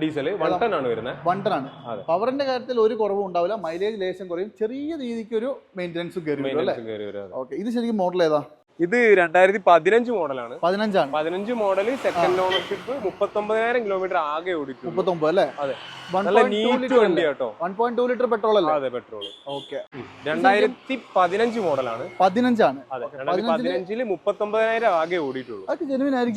Diesel one ton ആണ് വരുന്നത് one ton ആണ് പവറിന്റെ കാര്യത്തിൽ ഒരു കുറവും ഉണ്ടാവില്ല മൈലേജ് ലേശം കുറയും ചെറിയ രീതിക്ക് ഒരു മെയിന്റെനൻസും വരും അല്ലേ? മെയിന്റെനൻസ് കയറി വരും ഓക്കെ ഇത് ശരിക്കും മോഡൽ ഏതാ? ഇത് രണ്ടായിരത്തി പതിനഞ്ച് മോഡലാണ്. പതിനഞ്ചാണ്. പതിനഞ്ച് മോഡൽ സെക്കൻഡ് ഓണർഷിപ്പ് മുപ്പത്തൊമ്പതിനായിരം കിലോമീറ്റർ ആകെ ഓടിക്കും മുപ്പത്തൊമ്പത് അല്ലേ? അതെ. നല്ല നീറ്റ് ലിറ്റർ വണ്ടി കേട്ടോ. One point two litre petrol അല്ലേ? അതെ പെട്രോൾ ഓക്കെ രണ്ടായിരത്തി പതിനഞ്ച് മോഡലാണ്. പതിനഞ്ചാണ്. അതെ രണ്ടായിരത്തി പതിനഞ്ചിൽ മുപ്പത്തൊമ്പതിനായിരം ആകെ ഓടിയിട്ടുള്ളൂ.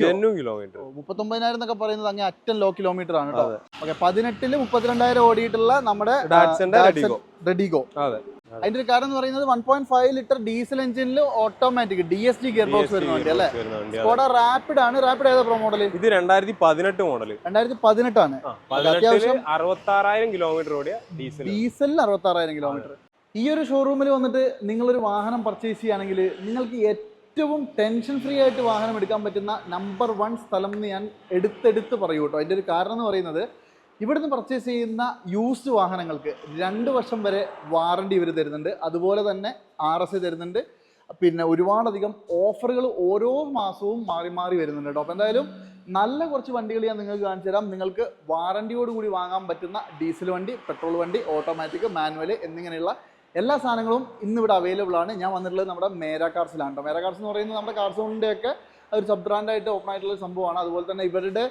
ജെന്നു കിലോമീറ്റർ മുപ്പത്തൊമ്പതിനായിരം എന്നൊക്കെ പറയുന്നത് അങ്ങ് അറ്റൻ ലോ കിലോമീറ്റർ ആണ് കേട്ടോ ഓക്കെ പതിനെട്ടിൽ മുപ്പത്തിരണ്ടായിരം ഓടിയിട്ടുള്ള നമ്മുടെ റെഡിഗോ അതെ. അതിന്റെ ഒരു കാരണം എന്ന് പറയുന്നത് one point five litre diesel എഞ്ചിനിൽ automatic D S D gear box വരുന്ന വണ്ടി അല്ലേ. സ്കോഡ റാപ്പിഡ് ആണ്. റാപ്പിഡ് ഏതാ പ്രോ മോഡൽ ഇത് രണ്ടായിരത്തി പതിനെട്ട് മോഡൽ രണ്ടായിരത്തി പതിനെട്ടാണ് ആണ്. അത്യാവശ്യം അറുപത്താറായിരം കിലോമീറ്റർ ഓടിയ ഡീസൽ. ഡീസൽ അറുപത്താറായിരം കിലോമീറ്റർ ഈ ഒരു ഷോറൂമിൽ വന്നിട്ട് നിങ്ങളൊരു വാഹനം പർച്ചേസ് ചെയ്യുകയാണെങ്കിൽ നിങ്ങൾക്ക് ഏറ്റവും ടെൻഷൻ ഫ്രീ ആയിട്ട് വാഹനം എടുക്കാൻ പറ്റുന്ന നമ്പർ വൺ സ്ഥലം എന്ന് ഞാൻ എടുത്തെടുത്ത് പറയൂ കേട്ടോ. അതിന്റെ ഒരു കാരണം എന്ന് പറയുന്നത് ഇവിടുന്ന് പർച്ചേസ് ചെയ്യുന്ന യൂസ്ഡ് വാഹനങ്ങൾക്ക് രണ്ട് വർഷം വരെ വാറണ്ടി ഇവർ തരുന്നുണ്ട്. അതുപോലെ തന്നെ ആർ എസ് തരുന്നുണ്ട്. പിന്നെ ഒരുപാടധികം ഓഫറുകൾ ഓരോ മാസവും മാറി മാറി വരുന്നുണ്ട് കേട്ടോ. അപ്പോൾ എന്തായാലും നല്ല കുറച്ച് വണ്ടികൾ ഞാൻ നിങ്ങൾക്ക് കാണിച്ചു തരാം. നിങ്ങൾക്ക് വാറണ്ടിയോട് കൂടി വാങ്ങാൻ പറ്റുന്ന ഡീസൽ വണ്ടി പെട്രോൾ വണ്ടി ഓട്ടോമാറ്റിക് മാനുവൽ എന്നിങ്ങനെയുള്ള എല്ലാ സാധനങ്ങളും ഇന്നിവിടെ അവൈലബിൾ ആണ്. ഞാൻ വന്നിട്ടുള്ളത് നമ്മുടെ മേരാ കാർസിലാണ് കേട്ടോ. മേരാ കാർസ് എന്ന് പറയുന്നത് നമ്മുടെ കാർസോണിന്റെയൊക്കെ ഒരു സബ് ബ്രാൻഡായിട്ട് ഓപ്പൺ ആയിട്ടുള്ള സംഭവമാണ്. അതുപോലെ തന്നെ ഇവരുടെ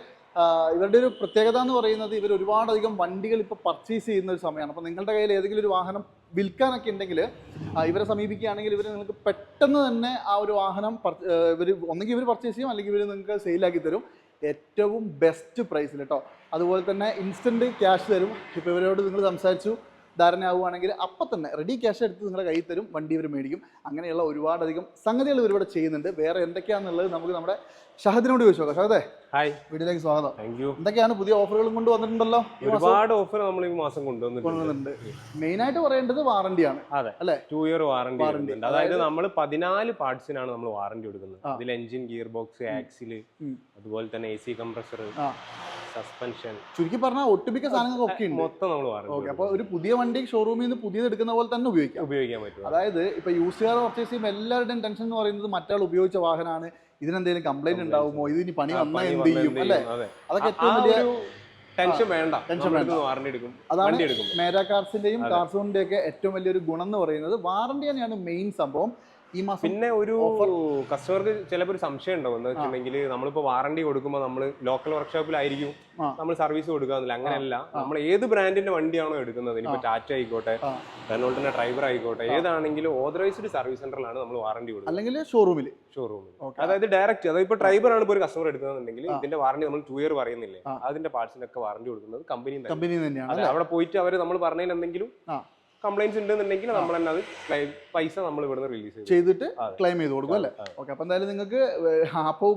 ഇവരുടെ ഒരു പ്രത്യേകത എന്ന് പറയുന്നത് ഇവർ ഒരുപാടധികം വണ്ടികൾ ഇപ്പോൾ പർച്ചേസ് ചെയ്യുന്ന ഒരു സമയമാണ്. അപ്പോൾ നിങ്ങളുടെ കയ്യിൽ ഏതെങ്കിലും ഒരു വാഹനം വിൽക്കാനൊക്കെ ഉണ്ടെങ്കിൽ ഇവരെ സമീപിക്കുകയാണെങ്കിൽ ഇവർ നിങ്ങൾക്ക് പെട്ടെന്ന് തന്നെ ആ ഒരു വാഹനം ഇവർ ഒന്നെങ്കിൽ ഇവർ പർച്ചേസ് ചെയ്യും അല്ലെങ്കിൽ ഇവർ നിങ്ങൾക്ക് സെയിലാക്കി തരും. ഏറ്റവും ബെസ്റ്റ് പ്രൈസിൽ കേട്ടോ അതുപോലെ തന്നെ ഇൻസ്റ്റന്റ് ക്യാഷ് തരും. ഇപ്പോൾ ഇവരോട് നിങ്ങൾ സംസാരിച്ചു. ധാരണയാവുകയാണെങ്കിൽ അപ്പം തന്നെ റെഡി ക്യാഷ് എടുത്ത് നിങ്ങളുടെ കയ്യിൽ തരും വണ്ടി ഇവർ മേടിക്കും. അങ്ങനെയുള്ള ഒരുപാടധികം സംഗതികൾ ഇവരിവിടെ ചെയ്യുന്നുണ്ട്. വേറെ എന്തൊക്കെയാണെന്നുള്ളത് നമുക്ക് നമ്മുടെ ഷഹദിനോട് ചോദിച്ചോ നോക്കാം. ഷഹദേ ഹായ്. വീട്ടിലേക്ക് സ്വാഗതം. താങ്ക് യു എന്തൊക്കെയാണ് പുതിയ ഓഫറുകളും കൊണ്ട് വന്നിട്ടുണ്ടല്ലോ? ഒരുപാട് ഓഫർ നമ്മൾ ഈ മാസം കൊണ്ടുവന്നിട്ടുണ്ട്. മെയിൻ ആയിട്ട് പറയേണ്ടത് വാറണ്ടിയാണ് അതെ. അല്ലെ? ടു ഇയർ വാറണ്ടി ഉണ്ട്. അതായത് നമ്മൾ പതിനാല് പാർട്സിനാണ് നമ്മൾ വാറണ്ടി കൊടുക്കുന്നത്. അതിൽ എഞ്ചിൻ ഗിയർ ബോക്സ് ആക്സിൽ അതുപോലെ തന്നെ എ സി കംപ്രസർ സസ്പെൻഷൻ ചുരുക്കി പറഞ്ഞാൽ ഒട്ടുമിക്ക സാധനങ്ങളൊക്കെ ഉണ്ട്. മൊത്തം നമ്മൾ ഓക്കെ അപ്പോൾ ഒരു പുതിയ വണ്ടി ഷോറൂമിൽ നിന്ന് പുതിയത് എടുക്കുന്ന പോലെ തന്നെ ഉപയോഗിക്കാം. ഉപയോഗിക്കാൻ പറ്റും. അതായത് ഇപ്പൊ യൂസ് കാർ പർച്ചേസ് ചെയ്യുമ്പോൾ എല്ലാവരുടെയും ടെൻഷൻ എന്ന് പറയുന്നത് മറ്റാൾ ഉപയോഗിച്ച വാഹനമാണ് ഇതിനെന്തെങ്കിലും കംപ്ലൈന്റ് ഉണ്ടാവുമോ? ഇത് ഇനി പണി വന്നാൽ എന്ത് ചെയ്യും? അല്ലേ? അതൊക്കെ ഏറ്റവും വലിയ ടെൻഷൻ വേണ്ട. ടെൻഷൻ വേണ്ട. വാറണ്ടി എടുക്കും. അതാണ് മേരാ കാർസിന്റെയും. കാർസോണിന്റെ ഒക്കെ ഏറ്റവും വലിയൊരു ഗുണം എന്ന് പറയുന്നത്. വാറണ്ടി തന്നെയാണ് മെയിൻ സംഭവം. ഈ മാസം പിന്നെ ഒരു. കസ്റ്റമർക്ക് ചിലപ്പോൾ ഒരു സംശയം ഉണ്ടാവും. എന്താ വെച്ചിട്ടുണ്ടെങ്കിൽ നമ്മളിപ്പോ വാറണ്ടി കൊടുക്കുമ്പോൾ നമ്മൾ ലോക്കൽ വർക്ക്ഷോപ്പിലായിരിക്കും. നമ്മൾ സർവീസ് കൊടുക്കാന്നില്ല അങ്ങനെയല്ല. നമ്മൾ ഏത് ബ്രാൻഡിന്റെ വണ്ടിയാണോ എടുക്കുന്നത്? ഇനിയിപ്പോ ടാറ്റ ആയിക്കോട്ടെ റെനോൾട്ടിന്റെ ഡ്രൈവർ ആയിക്കോട്ടെ ഏതാണെങ്കിലും ഓതറൈസ്ഡ് സർവീസ് സെന്ററിലാണ് നമ്മൾ വാറണ്ടി കൊടുക്കുന്നത്. അല്ലെങ്കിൽ ഷോറൂമിൽ ഷോറൂമിൽ അതായത് ഡയറക്റ്റ് അതായത് ഇപ്പൊ ഡ്രൈവർ ആണ് ഇപ്പോൾ ഒരു കസ്റ്റമർ എടുക്കുന്നതെന്നുണ്ടെങ്കിൽ ഇതിന്റെ വാറണ്ടി നമ്മൾ ടു ഇയർ പറയുന്നില്ലേ. അതിന്റെ പാർട്സിനൊക്കെ വാറണ്ടി കൊടുക്കുന്നത് കമ്പനി കമ്പനി തന്നെയാണ് അവിടെ പോയിട്ട് അവർ നമ്മൾ പറഞ്ഞതിന് എന്തെങ്കിലും. കംപ്ലൈൻസ് ഉണ്ടെന്നുണ്ടെങ്കിൽ നമ്മൾ തന്നെ അത് പൈസ നമ്മൾ ഇവിടുന്ന് റിലീസ് ചെയ്തിട്ട് ക്ലെയിം ചെയ്ത് കൊടുക്കും അല്ലേ. ഓക്കെ അപ്പൊ എന്തായാലും നിങ്ങൾക്ക് അപ്പൊ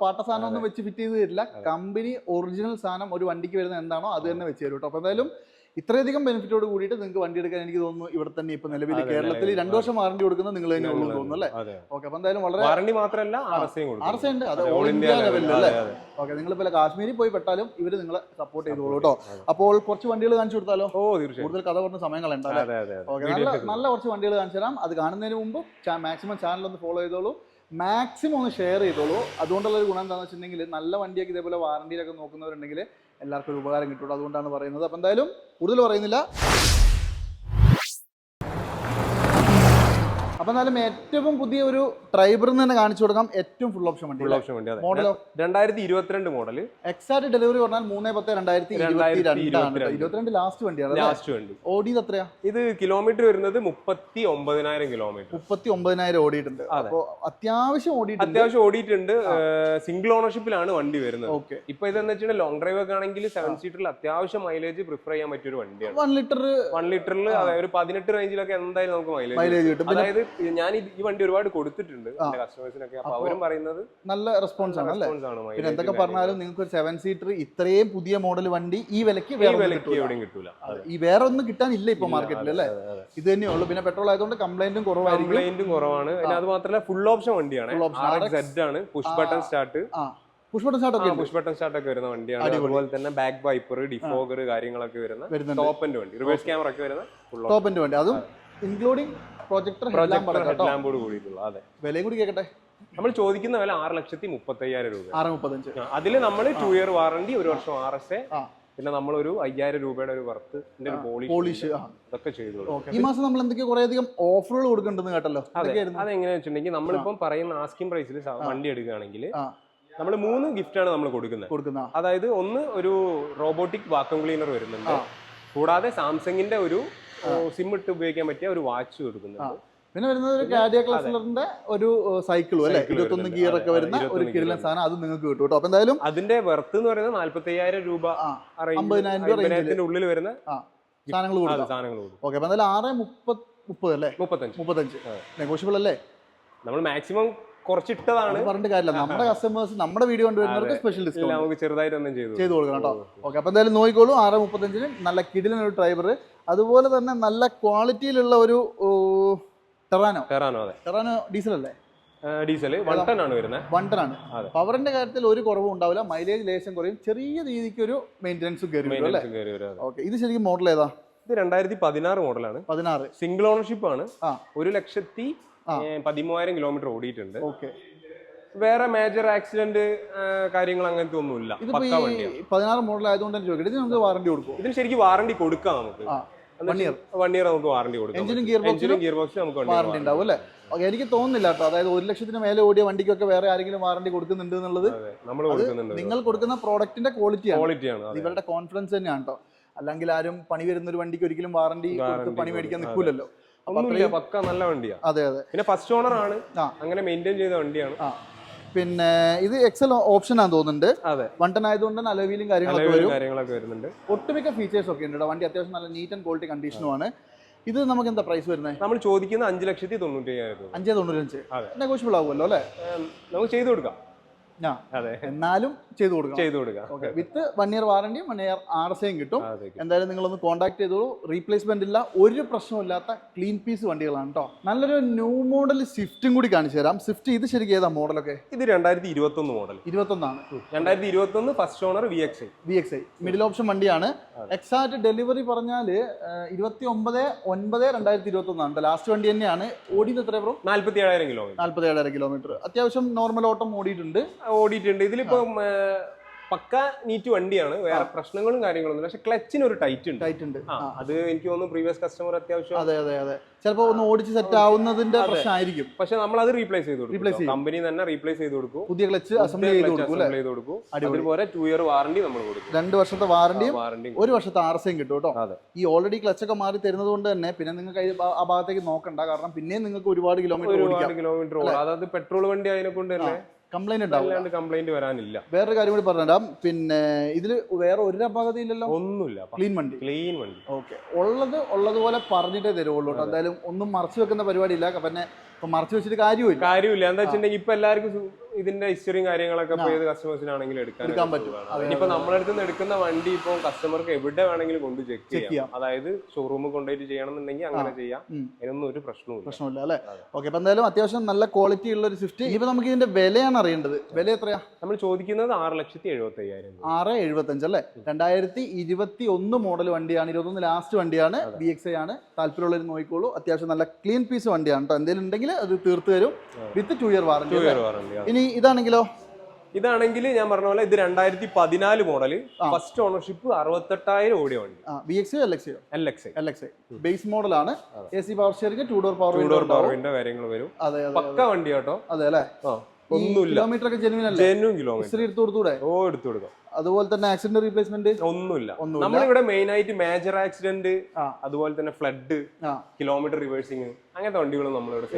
പാട്ട സാധനം ഒന്നും വെച്ച് ഫിറ്റ് ചെയ്ത് തരില്ല. കമ്പനി ഒറിജിനൽ സാധനം ഒരു വണ്ടിക്ക് വരുന്ന എന്താണോ അത് തന്നെ വെച്ച് തരും കേട്ടോ അപ്പൊ എന്തായാലും ഇത്രയധികം ബെനിഫിറ്റോട് കൂടിയിട്ട് നിങ്ങൾക്ക് വണ്ടി എടുക്കാൻ എനിക്ക് തോന്നുന്നു ഇവിടെ തന്നെ ഇപ്പൊ നിലവിൽ കേരളത്തിൽ. രണ്ടു വർഷം വാറണ്ടി കൊടുക്കുന്നത് നിങ്ങൾ തന്നെ ഉള്ളൂ തോന്നുന്നു അല്ലേ? ഓക്കെ അപ്പൊ എന്തായാലും വളരെ വാറണ്ടി മാത്രമല്ല ആർ ഉണ്ട്. അത് ഓൾ ഇന്ത്യ ലെവലിൽ അല്ലേ. ഓക്കെ നിങ്ങൾ ഇപ്പോൾ കാശ്മീരിൽ പോയി പെട്ടാലും ഇവർ നിങ്ങളെ സപ്പോർട്ട് ചെയ്തോളൂ കേട്ടോ. അപ്പോൾ കുറച്ച് വണ്ടികൾ കാണിച്ചു കൊടുത്താലോ? കൂടുതൽ കഥ പറഞ്ഞ സമയം ഓക്കെ നല്ല നല്ല കുറച്ച് വണ്ടികൾ കാണിച്ചു തരാം. അത് കാണുന്നതിന് മുമ്പ് മാക്സിമം ചാനൽ ഒന്ന് ഫോളോ ചെയ്തോളൂ. മാക്സിമം ഒന്ന് ഷെയർ ചെയ്തോളൂ. അതുകൊണ്ടുള്ള ഒരു ഗുണം എന്താണെന്ന് വെച്ചിട്ടുണ്ടെങ്കിൽ നല്ല വണ്ടിയൊക്കെ ഇതേപോലെ വാറണ്ടിയിലൊക്കെ നോക്കുന്നവരുണ്ടെങ്കിൽ എല്ലാവർക്കും ഒരു ഉപകാരം കിട്ടുള്ളൂ. അതുകൊണ്ടാണ് പറയുന്നത്. അപ്പം എന്തായാലും കൂടുതൽ പറയുന്നില്ല. അപ്പം എന്നാലും ഏറ്റവും പുതിയ ഒരു ട്രൈബറിൽ തന്നെ കാണിച്ചു കൊടുക്കാം ഏറ്റവും ഫുൾ ഓപ്ഷൻ വണ്ടി ഫുൾ ഓപ്ഷൻ വണ്ടി മോഡൽ രണ്ടായിരത്തി ഇരുപത്തിരണ്ട് മോഡൽ എക്സാക്ട് ഡെലിവറി പറഞ്ഞാൽ മൂന്ന് പത്ത് രണ്ടായിരത്തി ഇരുപത്തിരണ്ട് ലാസ്റ്റ് വണ്ടിയാണ് ലാസ്റ്റ് വണ്ടി. ഓടിയത് എത്രയാ? ഇത് കിലോമീറ്റർ വരുന്നത് മുപ്പത്തി ഒമ്പതിനായിരം കിലോമീറ്റർ മുപ്പത്തി ഒമ്പതിനായിരം ഓടിയിട്ടുണ്ട്. അപ്പോ അത്യാവശ്യം ഓടിയിട്ടുണ്ട്. അത്യാവശ്യം ഓടിയിട്ടുണ്ട്. സിംഗിൾ ഓണർഷിപ്പിലാണ് വണ്ടി വരുന്നത്. ഓക്കെ. ഇപ്പൊ ഇതെന്ന് വെച്ചാൽ ലോങ് ഡ്രൈവ് ഒക്കെ ആണെങ്കിൽ സെവൻ സീറ്ററിൽ അത്യാവശ്യം മൈലേജ് പ്രിഫർ ചെയ്യാൻ പറ്റിയ ഒരു വണ്ടിയാണ്. വൺ ലിറ്റർ വൺ ലിറ്ററിൽ അതായത് ഒരു പതിനെട്ട് റേഞ്ചിലൊക്കെ എന്തായാലും നമുക്ക് മൈലേജ് മൈലേജ് കിട്ടും. അതായത് ഞാൻ ഈ വണ്ടി ഒരുപാട് കൊടുത്തിട്ടുണ്ട് കസ്റ്റമേഴ്സിനൊക്കെ അപ്പൊ അവരും പറയുന്നത് നല്ല റെസ്പോൺസ് ആണ് അല്ലേ? പിന്നെ എന്തൊക്കെ പറഞ്ഞാലും നിങ്ങൾക്ക് ഒരു സെവൻ സീറ്റർ ഇത്രയും പുതിയ മോഡൽ വണ്ടി ഈ വിലക്ക് കിട്ടൂല. ഈ വേറെ ഒന്നും കിട്ടാനില്ല ഇപ്പൊ മാർക്കറ്റിൽ അല്ലേ? ഇത് തന്നെയുള്ളൂ പിന്നെ പെട്രോൾ ആയതുകൊണ്ട് കംപ്ലൈന്റും കുറവായിരിക്കും. കംപ്ലൈന്റും കുറവാണ്. അത് മാത്രമല്ല ഫുൾ ഓപ്ഷൻ വണ്ടിയാണ്. ആണ്. പുഷ് ബട്ടൺ സ്റ്റാർട്ട് ആ. ബട്ടൺ സ്റ്റാർട്ട് ഒക്കെ. പുഷ് ബട്ടൺ സ്റ്റാർട്ട് ഒക്കെ വരുന്ന വണ്ടിയാണ്. അതുപോലെ തന്നെ ബാക്ക് വൈപ്പർ ഡിഫോഗർ കാര്യങ്ങളൊക്കെ വരുന്ന വരുന്നുണ്ട്. ടോപ്പ് എൻഡ് വണ്ടി. റിവേഴ്സ് ക്യാമറ ഒക്കെ വരുന്ന ഫുൾ ടോപ്പ് എൻഡ് വണ്ടി. അതും ഇൻക്ലൂഡിംഗ് പ്രൊജക്ടർ ഹെഡ്ലാമ്പോട് കൂടിയിട്ടുള്ള അതെ. വിലയും കൂടി കേൾക്കട്ടെ നമ്മൾ ചോദിക്കുന്ന വില ആറ് ലക്ഷത്തി മുപ്പത്തയ്യായിരം രൂപ ആറ് മുപ്പത്തഞ്ച്. അതിൽ നമ്മൾ ടു ഇയർ വാറണ്ടി ഒരു വർഷം ആർ എസ് എ പിന്നെ ഒരു അയ്യായിരം രൂപയുടെ ഒരു വർത്ത് പോളിഷ് ഇതൊക്കെ ചെയ്തു ഈ മാസം നമ്മൾ എന്തൊക്കെയോ കുറെ അധികം ഓഫറുകൾ കൊടുക്കുന്നുണ്ടെന്ന് കേട്ടല്ലോ. അതെങ്ങനെയാ വെച്ചിട്ടുണ്ടെങ്കിൽ നമ്മളിപ്പം പറയുന്ന ആസ്കിംഗ് പ്രൈസിൽ വണ്ടി എടുക്കുകയാണെങ്കിൽ നമ്മൾ മൂന്ന് ഗിഫ്റ്റാണ് നമ്മൾ കൊടുക്കുന്നത്. കൊടുക്കുന്ന. അതായത് ഒന്ന് ഒരു റോബോട്ടിക് വാക്വം ക്ലീനർ വരുന്നുണ്ട്. കൂടാതെ സാംസങ്ങിന്റെ ഒരു സിം ഇട്ട് ഉപയോഗിക്കാൻ പറ്റിയ ഒരു വാച്ച് കൊടുക്കുന്നുണ്ട്. പിന്നെ വരുന്നത് ഒരു കാഡിയ ക്ലസ്റ്ററിന്റെ ഒരു സൈക്കിൾ അല്ലെ? ഇരുപത്തി ഇരുപത്തൊന്ന് ഗിയർ ഒക്കെ വരുന്ന ഒരു കിരിലൻ സാധനം. അത് നിങ്ങൾക്ക് കിട്ടും കേട്ടോ. അപ്പൊ എന്തായാലും അതിന്റെ വെർത്ത് എന്ന് പറയുന്നത് നാല്പത്തി അയ്യായിരം രൂപ അമ്പതിനായിരം രൂപ ഉള്ളിൽ വരുന്ന സാധനങ്ങൾ ആ, സാധനങ്ങൾ കൊടുക്കും. ഓക്കെ അപ്പൊ എന്തായാലും ആറ് മുപ്പത് മുപ്പത് അല്ലേ? മുപ്പത്തഞ്ച്. മുപ്പത്തഞ്ച്. നെഗോഷ്യബിൾ അല്ലേ? നമ്മൾ മാക്സിമം കുറച്ചിട്ടതാണ്. പറഞ്ഞിട്ട് കാര്യമില്ല. നമ്മുടെ കസ്റ്റമേഴ്സ് നമ്മുടെ വീഡിയോ കണ്ടുവരുന്നവർക്ക് സ്പെഷ്യൽ ഡിസ്കൗണ്ട് നമുക്ക് ചെറുതായിട്ടൊന്നും ചെയ്തു ചെയ്ത് കൊടുക്കണം കേട്ടോ. ഓക്കെ അപ്പൊ എന്തായാലും നോക്കിക്കോളൂ. ആറ് മുപ്പത്തഞ്ചിന് നല്ല കിടിലൻ ഒരു ഡ്രൈവർ അതുപോലെ തന്നെ നല്ല ക്വാളിറ്റിയിലുള്ള ഒരു ടെറാനോ. ടെറാനോ അതെ. ടെറാനോ ഡീസൽ അല്ലേ ഡീസൽ വൺ ടൺ ആണ് വരുന്നത് വൺ ടൺ ആണ് പവറിന്റെ കാര്യത്തിൽ ഒരു കുറവും ഉണ്ടാവില്ല. മൈലേജ് ലേശം കുറയും. ചെറിയ രീതിക്ക് ഒരു മെയിന്റെനൻസും കയറി ഓക്കെ. ഇത് ശരിക്കും മോഡൽ ഏതാ? ഇത് രണ്ടായിരത്തി പതിനാറ് മോഡലാണ്. പതിനാറ്. സിംഗിൾ ഓണർഷിപ്പ് ആണ്. ഒരു ലക്ഷത്തി പതിമൂവായിരം കിലോമീറ്റർ ഓടിയിട്ടുണ്ട്. ഓക്കെ. വേറെ മേജർ ആക്സിഡന്റ് കാര്യങ്ങൾ അങ്ങനത്തെ ഒന്നുമില്ല. പക്ക വണ്ടിയാണ് പതിനാറ് മോഡൽ ആയതുകൊണ്ട് തന്നെ ചോദിക്കട്ടെ ഇതിന് നമുക്ക് വാറണ്ടി കൊടുക്കും ഇതിന് ശരിക്കും വാറണ്ടി കൊടുക്കാം നമുക്ക്. വൺ ഇയർ വൺ ഇയർ നമുക്ക് വാറണ്ടി കൊടുക്കാം. എഞ്ചിനും ഗിയർ ബോക്സിനും എഞ്ചിനും ഗിയർ ബോക്സ് നമുക്ക് വാറണ്ടി ഉണ്ടാവും അല്ലേ? ഓക്കെ എനിക്ക് തോന്നുന്നില്ല കേട്ടോ. അതായത് ഒരു ലക്ഷത്തിന് മേലെ ഓടിയ വണ്ടിക്കൊക്കെ വേറെ ആരെങ്കിലും വാറണ്ടി കൊടുക്കുന്നുണ്ട് എന്നുള്ളത്. നമ്മൾ കൊടുക്കുന്നുണ്ട്. നിങ്ങൾ കൊടുക്കുന്ന പ്രോഡക്റ്റിന്റെ ക്വാളിറ്റിയാണ് ഇവരുടെ കോൺഫിഡൻസ് തന്നെയാണ് കേട്ടോ. അല്ലെങ്കിൽ ആരും പണി വരുന്ന ഒരു വണ്ടിക്ക് ഒരിക്കലും വാറണ്ടി പണി മേടിക്കാൻ നിൽക്കൂലല്ലോ. പക്ക നല്ല വണ്ടിയാണ് അതെ അതെ. പിന്നെ ഫസ്റ്റ് ഓണർ ആണ്. അങ്ങനെ മെയിന്റെയിൻ ചെയ്ത വണ്ടിയാണ്. പിന്നെ ഇത് എക്സൽ ഓപ്ഷൻ ആണെന്ന് തോന്നുന്നുണ്ട്. അതെ. വൺ ടൺ ആയതുകൊണ്ട് തന്നെ അലവീലും കാര്യങ്ങളൊക്കെ വരും. കാര്യങ്ങളൊക്കെ വരുന്നുണ്ട്. ഒട്ടുമിക്ക ഫീച്ചേഴ്സ് ഒക്കെ ഉണ്ട് വണ്ടി അത്യാവശ്യം നല്ല നീറ്റ് ആൻഡ് ക്വാളിറ്റി കണ്ടീഷനുമാണ് ഇത് നമുക്ക് എന്താ പ്രൈസ് വരുന്നത്? നമ്മൾ ചോദിക്കുന്ന അഞ്ച് ലക്ഷത്തി തൊണ്ണൂറ്റി അഞ്ച് തൊണ്ണൂറ്റഞ്ച്. നെഗോഷ്യബിൾ ആവുമല്ലോ അല്ലേ? നമുക്ക് ചെയ്തു കൊടുക്കാം. അതെ. എന്നാലും ചെയ്തു കൊടുക്കാം ചെയ്തു കൊടുക്കാം. വിത്ത് വൺ ഇയർ വാറണ്ടിയും വൺ ഇയർ ആർ എസ് ഐയും കിട്ടും. എന്തായാലും നിങ്ങളൊന്ന് കോൺടാക്ട് ചെയ്തോളൂ റീപ്ലേസ്മെന്റ് ഇല്ല. ഒരു പ്രശ്നമില്ലാത്ത ക്ലീൻ പീസ് വണ്ടികളാണ് കേട്ടോ നല്ലൊരു ന്യൂ മോഡൽ സ്വിഫ്റ്റും കൂടി കാണിച്ചു തരാം. സ്വിഫ്റ്റ് ഇത് ശരിക്കും ഏതാ മോഡലൊക്കെ ഇത് രണ്ടായിരത്തി ഇരുപത്തി ഒന്ന് മോഡൽ ഇരുപത്തൊന്നാണ്. രണ്ടായിരത്തി ഇരുപത്തി ഒന്ന് first owner V X I V X I middle option വണ്ടിയാണ് എക്സാക്ട് ഡെലിവറി പറഞ്ഞാൽ ഇരുപത്തി ഒമ്പത് ഒൻപത് രണ്ടായിരത്തി ഇരുപത്തി ഒന്നാണ് ലാസ്റ്റ് വണ്ടി തന്നെയാണ്. ഓടിയത് എത്ര നാല്പത്തി ഏഴായിരം കിലോമീറ്റർ നാല്പത്തി ഏഴായിരം കിലോമീറ്റർ അത്യാവശ്യം നോർമൽ ഓട്ടം ഓടിയിട്ടുണ്ട്. ഓടിയിട്ടുണ്ട്. ഇതിലിപ്പം പക്ക നീറ്റ് വണ്ടിയാണ്. വേറെ പ്രശ്നങ്ങളും കാര്യങ്ങളൊന്നും പക്ഷെ ക്ലച്ചിന് ഒരു ടൈറ്റ് ഉണ്ട്. ടൈറ്റ് ഉണ്ട്. അത് എനിക്ക് തോന്നുന്നു പ്രീവിയസ് കസ്റ്റമർ അത്യാവശ്യം അതെ അതെ അതെ. ചിലപ്പോൾ ഒന്ന് ഓടിച്ച് സെറ്റ് ആവുന്നതിന്റെ പ്രശ്നമായിരിക്കും. പക്ഷെ നമ്മൾ അത് റീപ്ലേസ് ചെയ്ത് റീപ്ലേസ് കൊടുക്കും ചെയ്യും. കമ്പനി തന്നെ റീപ്ലേസ് ചെയ്ത് കൊടുക്കും. പുതിയ ക്ലച്ച് അസംബ്ലി ചെയ്ത് കൊടുക്കും അസംബിൾ ചെയ്ത് കൊടുക്കും. അതുപോലെ ടു ഇയർ വാറണ്ടി നമ്മൾ കൊടുക്കും. രണ്ട് വർഷത്തെ വാറണ്ടിയും വാറണ്ടി ഒരു വർഷത്തെ ആർ എസ് കിട്ടും കേട്ടോ. അതെ. ഈ ഓൾറെഡി ക്ലച്ച് ഒക്കെ മാറി തരുന്നത് കൊണ്ട് തന്നെ പിന്നെ നിങ്ങൾക്ക് ആ ഭാഗത്തേക്ക് നോക്കണ്ട. കാരണം പിന്നെയും നിങ്ങൾക്ക് ഒരുപാട് കിലോമീറ്റർ ഓടിക്കാം. ഒരുപാട് കിലോമീറ്റർ അതായത് പെട്രോൾ വണ്ടി അതിനെ കൊണ്ട് തന്നെ കംപ്ലൈന്റ് അല്ലാണ്ട് കംപ്ലൈന്റ് വരാനില്ല. വേറൊരു കാര്യം കൂടി പറഞ്ഞുതരാം. പിന്നെ ഇതിൽ വേറെ ഒരു അപാകതയില്ലല്ലോ ഒന്നുമില്ല. ക്ലീൻ വണ്ടി. ക്ലീൻ വണ്ടി. ഓക്കെ ഉള്ളത് ഉള്ളതുപോലെ പറഞ്ഞിട്ടേ തരുള്ളൂ എന്തായാലും ഒന്നും മറച്ചു വെക്കുന്ന പരിപാടിയില്ല. പിന്നെ മറച്ചു വെച്ചിട്ട് കാര്യമില്ല കാര്യമില്ല. എന്താ വെച്ചിട്ടുണ്ടെങ്കിൽ ഇപ്പൊ എല്ലാവർക്കും ഇതിന്റെ ഹിസ്റ്ററിയും കാര്യങ്ങളൊക്കെ ഇപ്പൊ ഏത് കസ്റ്റമേഴ്സിനാണെങ്കിലും എടുക്കാൻ പറ്റും. ഇപ്പൊ അടുത്ത് നിന്ന് എടുക്കുന്ന വണ്ടി ഇപ്പൊ കസ്റ്റമർക്ക് എവിടെ വേണമെങ്കിലും കൊണ്ട് ചെക്ക് ചെയ്യാം. അതായത് ഷോറൂമിൽ കൊണ്ടുപോയിട്ട് ചെയ്യണമെന്നുണ്ടെങ്കിൽ അങ്ങനെ ചെയ്യാം. അതിനൊന്നും ഒരു പ്രശ്നവും പ്രശ്നമില്ല അല്ലേ? ഓക്കെ അപ്പൊ എന്തായാലും അത്യാവശ്യം നല്ല ക്വാളിറ്റി ഉള്ള ഒരു സ്വിഫ്റ്റ് ഇപ്പൊ നമുക്ക് ഇതിന്റെ വിലയാണ് അറിയേണ്ടത്. വില എത്രയാ? നമ്മൾ ചോദിക്കുന്നത് ആറ് ലക്ഷത്തി എഴുപത്തി അയ്യായിരം ആറ് എഴുപത്തഞ്ച് അല്ലേ? രണ്ടായിരത്തി ഇരുപത്തി ഒന്ന് മോഡൽ വണ്ടിയാണ് ഇരുപത്തൊന്ന് ലാസ്റ്റ് വണ്ടിയാണ് ബി എക്സ് ഐ ആണ്. താല്പര്യമുള്ളവർ നോക്കിക്കോളൂ. അത്യാവശ്യം നല്ല ക്ലീൻ പീസ് വണ്ടിയാണ് കേട്ടോ എന്തെങ്കിലും ഉണ്ടെങ്കിൽ അത് തീർത്തു തരും with two year warranty two ഇനി ഇതാണെങ്കിലോ? ഇതാണെങ്കിൽ ഞാൻ പറഞ്ഞ പോലെ ഇത് രണ്ടായിരത്തി പതിനാല് മോഡൽ ഫസ്റ്റ് ഓണർഷിപ്പ് അറുപത്തെട്ടായിരം ഓടിയ വണ്ടി. ബേസ് മോഡലാണ് A C power steering two door power two door പവറിന്റെ കാര്യങ്ങൾ വരും. പക്ക വണ്ടി കേട്ടോ അതെ അല്ലേ? ഒന്നുമില്ല. കിലോമീറ്റർ ഒക്കെ ജെനുവിൻ അല്ലേ? ജെന്യൂൻ കിലോമീറ്റർ എടുത്തു കൊടുത്തൂടെ? ഓ എടുത്തു കൊടുക്കാം. അതുപോലെ തന്നെ ആക്സിഡന്റ് റീപ്ലേസ്മെന്റ് ഒന്നുമില്ല. നമ്മളിവിടെ മെയിൻ ആയിട്ട് മേജർ ആക്സിഡന്റ്. അതുപോലെ തന്നെ ഫ്ലഡ് കിലോമീറ്റർ റിവേഴ്സിങ് അങ്ങനത്തെ വണ്ടികളും നമ്മൾ ഇവിടെ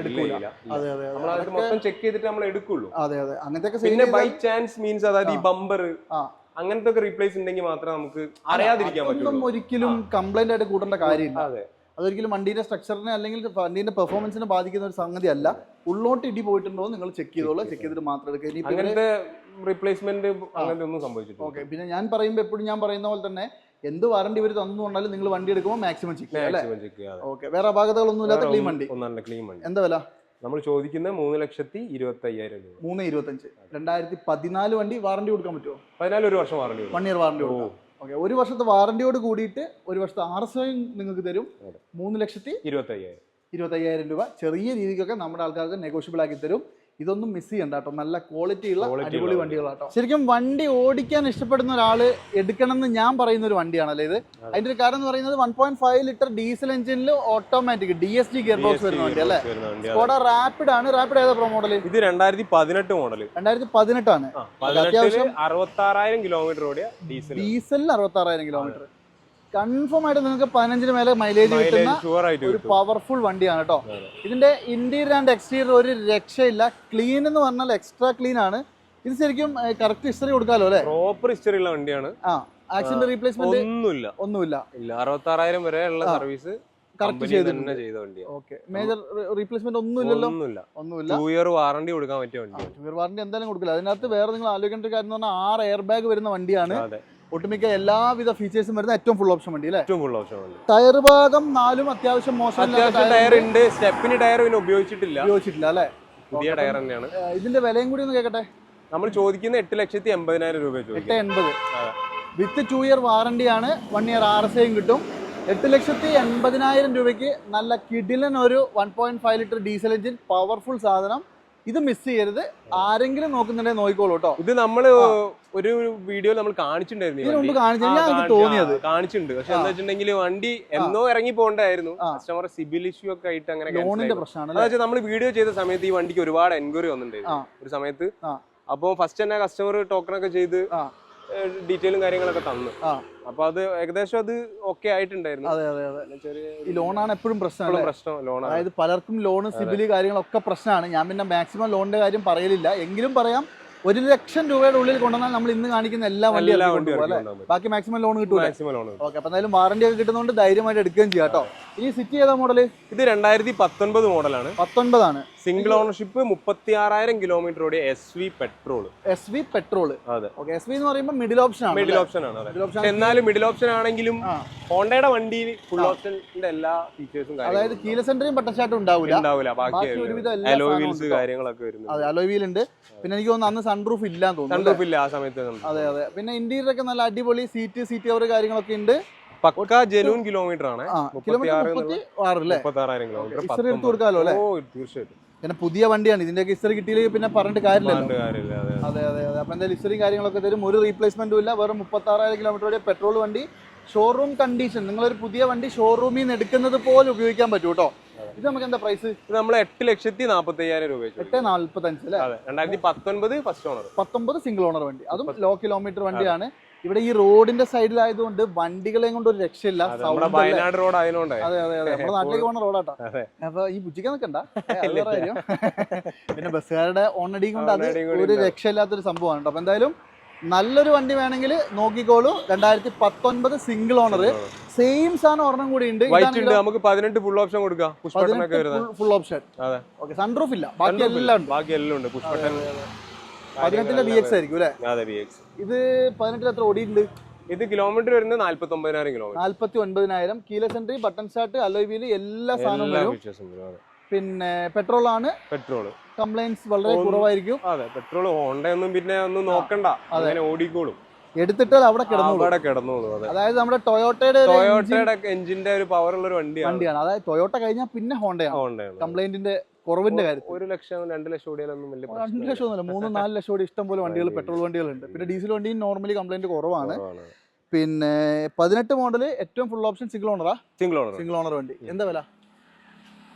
നമ്മൾ മൊത്തം ചെക്ക് ചെയ്തിട്ട് നമ്മൾ എടുക്കുള്ളൂ. അതെ അതെ. അങ്ങനത്തെ പിന്നെ ബൈ ചാൻസ് മീൻസ് അതായത് ഈ ബമ്പർ അങ്ങനത്തെ ഒക്കെ റീപ്ലേസ് ഉണ്ടെങ്കിൽ മാത്രമേ നമുക്ക് അറിയാതിരിക്കാൻ പറ്റുള്ളൂ. ഒരിക്കലും കംപ്ലൈന്റ് ആയിട്ട് കൂട്ടേണ്ട കാര്യമില്ല. അതെ. അതൊരിക്കലും വണ്ടിയുടെ സ്ട്രക്ചറിനെ അല്ലെങ്കിൽ വണ്ടിയുടെ പെർഫോമൻസിനെ ബാധിക്കുന്ന ഒരു സംഗതി അല്ല ഉള്ളോട്ട് ഇടി പോയിട്ടുണ്ടോ നിങ്ങൾ ചെക്ക് ചെയ്തോളൂ. ചെക്ക് ചെയ്തിട്ട് മാത്രം എടുക്കുക ഇനി റീപ്ലേസ്മെന്റ് അങ്ങനത്തെ ഒന്നും സംഭവിച്ചിട്ടില്ല. ഓക്കെ പിന്നെ ഞാൻ പറയുമ്പോൾ എപ്പോഴും ഞാൻ പറയുന്ന പോലെ തന്നെ എന്ത് വാറണ്ടി ഇവർ തന്നു കൊണ്ടാലും നിങ്ങൾ വണ്ടി എടുക്കുമ്പോൾ മാക്സിമം ചെക്ക് അല്ലേ? ഓക്കെ വേറെ അപാകതകളൊന്നും ഇല്ലാത്ത ക്ലീൻ വണ്ടി. ക്ലീൻ വണ്ടി. എന്താ വില? നമ്മൾ ചോദിക്കുന്നത് മൂന്ന് ലക്ഷത്തി ഇരുപത്തി അയ്യായിരം രൂപ. മൂന്ന് ഇരുപത്തഞ്ച്. രണ്ടായിരത്തി പതിനാല് വണ്ടി വാറണ്ടി കൊടുക്കാൻ പറ്റുമോ പതിനാല് ഒരു വർഷം വാറണ്ടി വൺ ഇയർ വാറണ്ടി കൊടുക്കാം. ഓക്കെ ഒരു വർഷത്തെ വാറണ്ടിയോട് കൂടിയിട്ട് ഒരു വർഷത്തെ ആർ എസ് ഐ നിങ്ങൾക്ക് തരും. മൂന്ന് ലക്ഷത്തി ഇരുപത്തയ്യായിരം. ഇരുപത്തയ്യായിരം രൂപ. ചെറിയ രീതിക്കൊക്കെ നമ്മുടെ ആൾക്കാർക്ക് നെഗോഷ്യബിൾ ആക്കി തരും. ഇതൊന്നും മിസ് ചെയ്യണ്ട കേട്ടോ. നല്ല ക്വാളിറ്റി ഉള്ള അടിപൊളി വണ്ടികളാട്ടോ ശരിക്കും വണ്ടി ഓടിക്കാൻ ഇഷ്ടപ്പെടുന്ന ഒരാൾ എടുക്കണം എന്ന് ഞാൻ പറയുന്ന ഒരു വണ്ടിയാണല്ലേ ഇത്? അതിന്റെ ഒരു കാരണം എന്ന് പറയുന്നത് one point five litre diesel എഞ്ചിനിൽ automatic D S D gear box വരുന്ന വണ്ടി അല്ലേ? സ്കോഡ റാപ്പിഡ് ആണ്. റാപ്പിഡ് ഏതാ പ്രോ മോഡൽ ഇത് രണ്ടായിരത്തി പതിനെട്ട് മോഡൽ രണ്ടായിരത്തി പതിനെട്ടാണ് അത്യാവശ്യം- അറുപത്തി ആറായിരം കിലോമീറ്റർ ഓടിയ ഡീസൽ ഡീസലിൽ അറുപത്തി ആറായിരം കിലോമീറ്റർ കൺഫേം ആയിട്ട് നിങ്ങൾക്ക് പതിനഞ്ചിന് മേലെ മൈലേജ് കിട്ടുന്ന ഒരു പവർഫുൾ വണ്ടിയാണ് കേട്ടോ. ഇതിന്റെ ഇന്റീരിയർ ആൻഡ് എക്സ്റ്റീരിയർ ഒരു രക്ഷയില്ല. ക്ലീൻ എന്ന് പറഞ്ഞാൽ എക്സ്ട്രാ ക്ലീൻ ആണ്. ഇത് ശരിക്കും കറക്റ്റ് ഹിസ്റ്ററി കൊടുക്കാലോ അല്ലേ? പ്രോപ്പർ ഹിസ്റ്ററി ഉള്ള വണ്ടിയാണ്. ആ ആക്സിഡന്റ് റീപ്ലേസ്മെന്റ് ഒന്നുമില്ല. ഒന്നുമില്ല. ഇല്ല അറുപത്തി ആറായിരം വരെ ഉള്ള സർവീസ് കറക്റ്റ് ചെയ്തിട്ടുണ്ട് തന്നെ ചെയ്ത വണ്ടിയാണ് ഓക്കെ മേജർ റീപ്ലേസ്മെന്റ് ഒന്നുമില്ലല്ലോ? ഒന്നുമില്ല. ടൂ ഇയർ വാറണ്ടി കൊടുക്കാൻ പറ്റിയ വണ്ടിയാണ്. ഇയർ വാറണ്ടി എന്തായാലും കൊടുക്കില്ല. അതിനകത്ത് വേറെ നിങ്ങൾ ആലോചിക്കേണ്ട ഒരു കാര്യം എന്ന് പറഞ്ഞാൽ ആറ് എയർ ബാഗ് വരുന്ന വണ്ടിയാണ്. ഒട്ടുമിക്ക എല്ലാവിധ ഫീച്ചേഴ്സും വരുന്ന ഏറ്റവും ഫുൾ ഓപ്ഷൻ വണ്ടി അല്ലേ? ഏറ്റവും ഫുൾ ഓപ്ഷൻ വണ്ടി. ടയർ ഭാഗം നാലും അത്യാവശ്യം മോശം അത്യാവശ്യം ടയർ ഉണ്ട്. സ്റ്റെപ്പിന് ടയർ പിന്നെ ഉപയോഗിച്ചിട്ടില്ല. ഉപയോഗിച്ചിട്ടില്ല അല്ലേ? പുതിയ ടയർ തന്നെയാണ്. ഇതിന്റെ വിലയും കൂടി ഒന്ന് കേൾക്കട്ടെ നമ്മൾ ചോദിക്കുന്ന എട്ട് ലക്ഷത്തി എൺപതിനായിരം രൂപ എട്ട് എൺപത്. വിത്ത് ടു ഇയർ വാറണ്ടി ആണ്. വൺ ഇയർ ആർ എസ് ഐയും കിട്ടും. എട്ട് ലക്ഷത്തി എൺപതിനായിരം രൂപയ്ക്ക് നല്ല കിഡിലൻ ഒരു one point five litre diesel engine powerful സാധനം. ഇത് മിസ് ചെയ്യരുത്. ആരെങ്കിലും നോക്കുന്നുണ്ടെങ്കിൽ നോക്കിക്കോളൂ കേട്ടോ ഇത് നമ്മൾ ഒരു വീഡിയോ നമ്മൾ കാണിച്ചിട്ടുണ്ടായിരുന്നു തോന്നിയത്. കാണിച്ചിട്ടുണ്ട്. പക്ഷെ എന്താ വെച്ചിട്ടുണ്ടെങ്കിൽ വണ്ടി എന്നോ ഇറങ്ങി പോകണ്ടായിരുന്നു. കസ്റ്റമർ സിബിൽ ഇഷ്യൂ ഒക്കെ ആയിട്ട് അങ്ങനെ ലോണിന്റെ പ്രശ്നമാണ് നമ്മൾ വീഡിയോ ചെയ്ത സമയത്ത് ഈ വണ്ടിക്ക് ഒരുപാട് എൻക്വയറി വന്നിട്ടുണ്ടായിരുന്നു. ഒരു സമയത്ത്. അപ്പൊ അപ്പോൾ ഫസ്റ്റ് തന്നെ കസ്റ്റമർ ടോക്കൺ ഒക്കെ ചെയ്ത്. ഡീറ്റെയിലും കാര്യങ്ങളൊക്കെ തന്നു. അപ്പൊ അത് ഏകദേശം അത് ഓക്കെ ആയിട്ടുണ്ടായിരുന്നു. അതെ അതെ അതെ. ചെറിയ ഈ ലോണാണ് എപ്പോഴും പ്രശ്നം പ്രശ്നം ലോണാണ്. അതായത് പലർക്കും ലോൺ സിബിൽ കാര്യങ്ങളൊക്കെ പ്രശ്നമാണ്. ഞാൻ പിന്നെ മാക്സിമം ലോണിന്റെ കാര്യം പറയലില്ല. എങ്കിലും പറയാം ഒരു ലക്ഷം രൂപയുടെ ഉള്ളിൽ കൊണ്ടുവന്നാൽ നമ്മൾ ഇന്ന് കാണിക്കുന്ന എല്ലാ വണ്ടിയും ബാക്കി മാക്സിമം ലോൺ കിട്ടും. ഓക്കെ അപ്പൊ എന്തായാലും വാറണ്ടി ഒക്കെ കിട്ടുന്നതുകൊണ്ട് ധൈര്യമായിട്ട് എടുക്കുകയും ചെയ്യാം കേട്ടോ. ഈ സിറ്റി ഏതാ മോഡൽ ഇത് രണ്ടായിരത്തി പത്തൊൻപത് മോഡലാണ് പത്തൊൻപതാണ്. സിംഗിൾ ഓണർഷിപ്പ് മുപ്പത്തി ആറായിരം കിലോമീറ്റർ ഓടിയ S V petrol S V petrol അതെ. എസ് വി എന്ന് പറയുമ്പോൾ മിഡിൽ ഓപ്ഷൻ ആണ് മിഡിൽ ഓപ്ഷൻ ആണ് എന്നാലും മിഡിൽ ഓപ്ഷൻ ആണെങ്കിലും ഹോണ്ടയുടെ വണ്ടിയിൽ ഫുൾ ഓപ്ഷന്റെ എല്ലാ ഫീച്ചേഴ്സും അതായത് കീല സെന്ററിയും പട്ടശാട്ടും ഉണ്ടാവില്ല ഉണ്ടാവില്ല ബാക്കി ബാക്കി ഒരുവിധം എല്ലാ അലോ വീൽസ് കാര്യങ്ങളൊക്കെ വരുന്നു അതെ അലോയ് വീൽ ഉണ്ട്. പിന്നെ എനിക്ക് തോന്നുന്നു അന്ന് സൺറൂഫ് ഇല്ല തോന്നുന്നു സൺപ്രൂഫ് സൺറൂഫ് ഇല്ല ആ സമയത്ത് അതെ അതെ. പിന്നെ ഇന്റീരിയർ ഒക്കെ നല്ല അടിപൊളി സീറ്റ് സീറ്റ് കവർ കാര്യങ്ങളൊക്കെ ഉണ്ട്. പക്ക ജെനൂൻ കിലോമീറ്റർ ആണ്. മുപ്പത്തി ആറ് ആറായിരം കിലോമീറ്റർ കൊടുക്കാമല്ലോ അല്ലേ? ഓ തീർച്ചയായിട്ടും. പിന്നെ പുതിയ വണ്ടിയാണ്. ഇതിന്റെ ഹിസ്റ്ററി കിട്ടിയില്ലെങ്കിൽ പിന്നെ പറഞ്ഞിട്ട് കാര്യമില്ലല്ലോ. കാര്യമില്ല. അതെ അതെ. അതെ അപ്പൊ എന്തായാലും ഹിസ്റ്ററിയും കാര്യങ്ങളൊക്കെ തരും. ഒരു റീപ്ലേസ്മെന്റും ഇല്ല. വെറും മുപ്പത്തി ആറായിരം കിലോമീറ്റർ വരെ പെട്രോൾ വണ്ടി. ഷോറൂം കണ്ടീഷൻ നിങ്ങളൊരു പുതിയ വണ്ടി ഷോറൂമിൽ നിന്ന് എടുക്കുന്നത് പോലെ ഉപയോഗിക്കാൻ പറ്റും കേട്ടോ. ഇത് നമുക്ക് എന്താ പ്രൈസ് നമ്മൾ എട്ട് ലക്ഷത്തി നാപ്പത്തി അയ്യായിരം രൂപ എട്ട് നാല്പത്തഞ്ച് അല്ലേ? അതെ. രണ്ടായിരത്തി പത്തൊൻപത് ഫസ്റ്റ് ഓണർ പത്തൊമ്പത് സിംഗിൾ ഓണർ വണ്ടി. അതും ലോ കിലോമീറ്റർ വണ്ടിയാണ്. ഇവിടെ ഈ റോഡിന്റെ സൈഡിലായതുകൊണ്ട് വണ്ടികളെയും കൊണ്ട് ഒരു രക്ഷയില്ല വയനാട് റോഡ് ആയതുകൊണ്ട്. അതെ അതെ അതെ. നമ്മുടെ നാട്ടിലേക്ക് പോകുന്ന റോഡാട്ടോ. അപ്പൊ ഈ ബുജിക്കാൻ നിൽക്കണ്ട കാര്യം. പിന്നെ ബസ്സുകാരുടെ ഓണടിയും കൊണ്ട് അത് ഒരു. രക്ഷയില്ലാത്തൊരു സംഭവമാണ് കേട്ടോ. അപ്പൊ എന്തായാലും നല്ലൊരു വണ്ടി വേണമെങ്കിൽ നോക്കിക്കോളൂ. രണ്ടായിരത്തി പത്തൊൻപത് സിംഗിൾ ഓണർ സെയിം സാധനം ഒരെണ്ണം കൂടി ഉണ്ട്. നമുക്ക് പതിനെട്ട് ഫുൾ ഓപ്ഷൻ കൊടുക്കാം. ഫുൾ ഓപ്ഷൻ സൺറൂഫ് ഇല്ല. ബാക്കി എല്ലാം ഉണ്ട്. ബാക്കി എല്ലാം ഉണ്ട്. ബട്ടൺ ബി എക്സ് ആയിരിക്കും അല്ലേ? അതെ ബി എക്സ് ഇത് പതിനെട്ടിൽ എത്ര ഓടിയിട്ടുണ്ട്? ഇത് കിലോമീറ്റർ വരുന്നത് നാല്പത്തി ഒമ്പതിനായിരം കിലോമീറ്റർ നാല്പത്തി ഒൻപതിനായിരം കീല സെൻട്രി ബട്ടൺ സ്റ്റാർട്ട് അലോയിൽ എല്ലാ സാധനവും വരും. പിന്നെ പെട്രോൾ ആണ്. പെട്രോൾ കംപ്ലൈൻസ് വളരെ കുറവായിരിക്കും. അതെ പെട്രോൾ ഹോണ്ട ഒന്നും പിന്നെ ഒന്നും നോക്കണ്ട. അങ്ങനെ ഓടിക്കോളും. എടുത്തിട്ടാൽ അവിടെ കിടന്നു അവിടെ കിടന്നോളൂ അതായത് നമ്മുടെ ടൊയോട്ടയുടെ ടൊയോട്ടയുടെ എഞ്ചിന്റെ ഒരു പവർ ഉള്ള ഒരു വണ്ടിയാണ്. വണ്ടിയാണ്. അതായത് ടൊയോട്ട കഴിഞ്ഞാൽ പിന്നെ ഹോണ്ടയാണ് ഹോണ്ടയാണ് കംപ്ലൈന്റിന്റെ കുറവിന്റെ കാര്യത്തിൽ. ഒരു ലക്ഷം രണ്ട് ലക്ഷം ഓടിയാലൊന്നും വലിയ രണ്ട്. ലക്ഷം ഒന്നുമില്ല. മൂന്ന് നാല് ലക്ഷം കൂടി ഇഷ്ടം പോലെ വണ്ടികൾ. പെട്രോൾ വണ്ടികളുണ്ട്. പിന്നെ ഡീസൽ വണ്ടിയും നോർമലി കംപ്ലൈന്റ് കുറവാണ്. പിന്നെ പതിനെട്ട് മോഡൽ ഏറ്റവും ഫുൾ ഓപ്ഷൻ സിംഗിൾ ഓണറാ സിംഗിൾ ഓണർ സിംഗിൾ ഓണർ വണ്ടി. എന്താ വില?